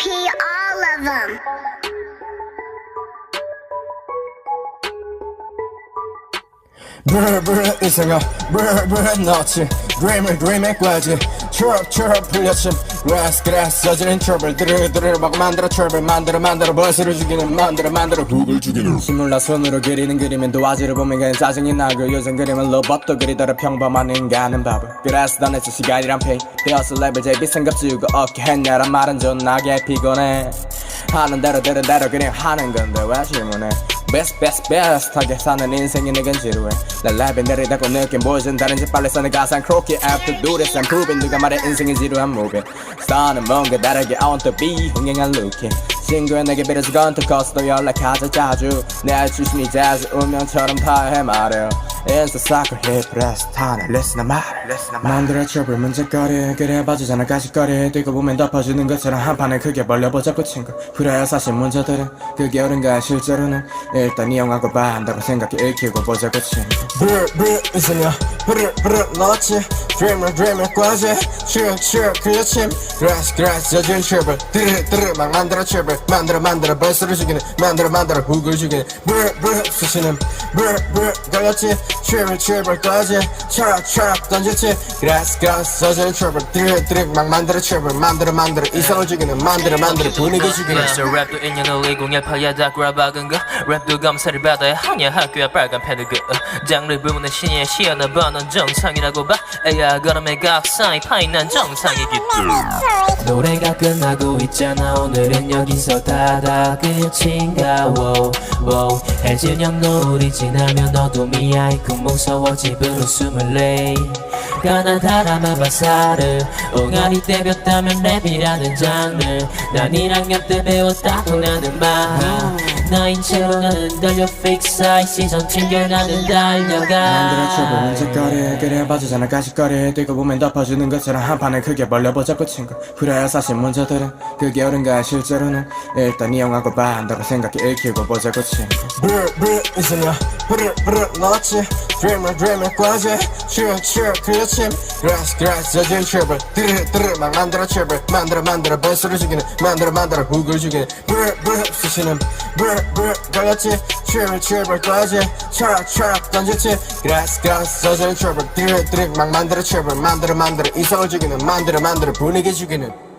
pee all of them. 브르 브르 이생아 브르 브르 너치 드림을 드림에 꽈지 추억 추억 풀려침 그래스 그래스 저지른 트러블 드르 드르 막 만들어 트러블 만들어 만들어 버스를 죽이는 만들어 만들어 북을 죽이는 힘을 나 손으로 그리는 그림엔 도화지를 보면 그냥 짜증이 나고 요즘 그림은 로봇도 그리더라. 평범한 인간은 바보. 그래서 너네서 시간이란 페이 되어서 레벨 제비 생각 주고 어떻게 했냐란 말은 존나게 피곤해. 하는 대로 되는 대로 그냥 하는 건데 왜 질문해 베스트 베스트 베스트하게 사는 인생이 내겐 지루해. 날 랩에 내리다고 느낀 보여준 다른지 빨리 써는 가상 크로키 After do this I'm proving 누가 말해 인생이 지루한 movie 스타는 뭔가 다르게 I want to be 흥행한 루키. 친구야 내게 비려서 건투 커스도 연락하자 자주. 내 출신이 자주 운명처럼 다 해말해 인스타 사커 힙레스 타네 listen 나 말해 만들어 trouble 문제거리 그래 봐주잖아 가시거리. 뛰고 보면 덮어주는 것처럼 한 판을 크게 벌려보자고 친구. 그래야 사실 문제들은 그게 옳은가 실제로는 일단 이용하고 봐한다고 생각해 익히고 보자고 친구. 브르 있으며 브르 브르 넣었지. Dreamer dreamer 과제 추억 추억 그려침 Grass grass 젖은 trouble 드르 드르 막 만들어 trouble 만들어 만들어 벌스를 죽이는. 만들어 만들어 훅을 죽이는. 브르 브르 수시는 브르 브르 걸렸지 trouble trouble 과제 추억 추억 던졌지. Grass grass 젖은 trouble 드르 드르 막 만들어 trouble 만들어 만들어 이성을 죽이는. 만들어 만들어 분위기 죽이는. 그래서 랩도 1년을 2018야 다 꼬라박은 거. 랩도 검사를 받아야 하냐 학교야 빨간 패드 그 장르 부문의 신의 시연어 번은 정상이라고 봐. 에야 걸음의 각상이 파인 난 정상이겠지. 노래가 끝나고 있잖아. 오늘은 여기서 다다 끝인가 wow, wow. 해질녘 노을이 지나면 어둠이 아이고 무서워. 집으로 숨을 내. 가나다라마 바사르 옹알이 때렸다면 랩이라는 장르. 난 1학년 때 배웠다고 나는 말 너인 채로 나는 달려 fix eye 시선 튕겨 나는 달려가. 만들어 trouble 문제거리 그래 봐주잖아. 가시거리 뛰고 보면 덮어주는 것처럼 한 판을 크게 벌려보자고 친구. 그래야 사실 문제들은 그게 옳은가 실제로는. 일단 이용하고 봐한다고 생각해 익히고 보자고 친구. 브르 브르 있으며 브르 브르 넣었지. Dreamer dreamer 과제. 추억 추억 그려침 Grass grass 젖은 trouble. 드르 드르 막 만들어 trouble. 만들어 만들어 벌스를 죽이는. 만들어 만들어 훅을 죽이는. 브르 브르 수시는. 브르 브르 걸렸지? trouble trouble 과제 추억 추억 던졌지. Grass grass 젖은 trouble 드르 드르 막 만들어 trouble 만들어 만들어. 이성을 죽이는 만들어 만들어. 분위기 죽이는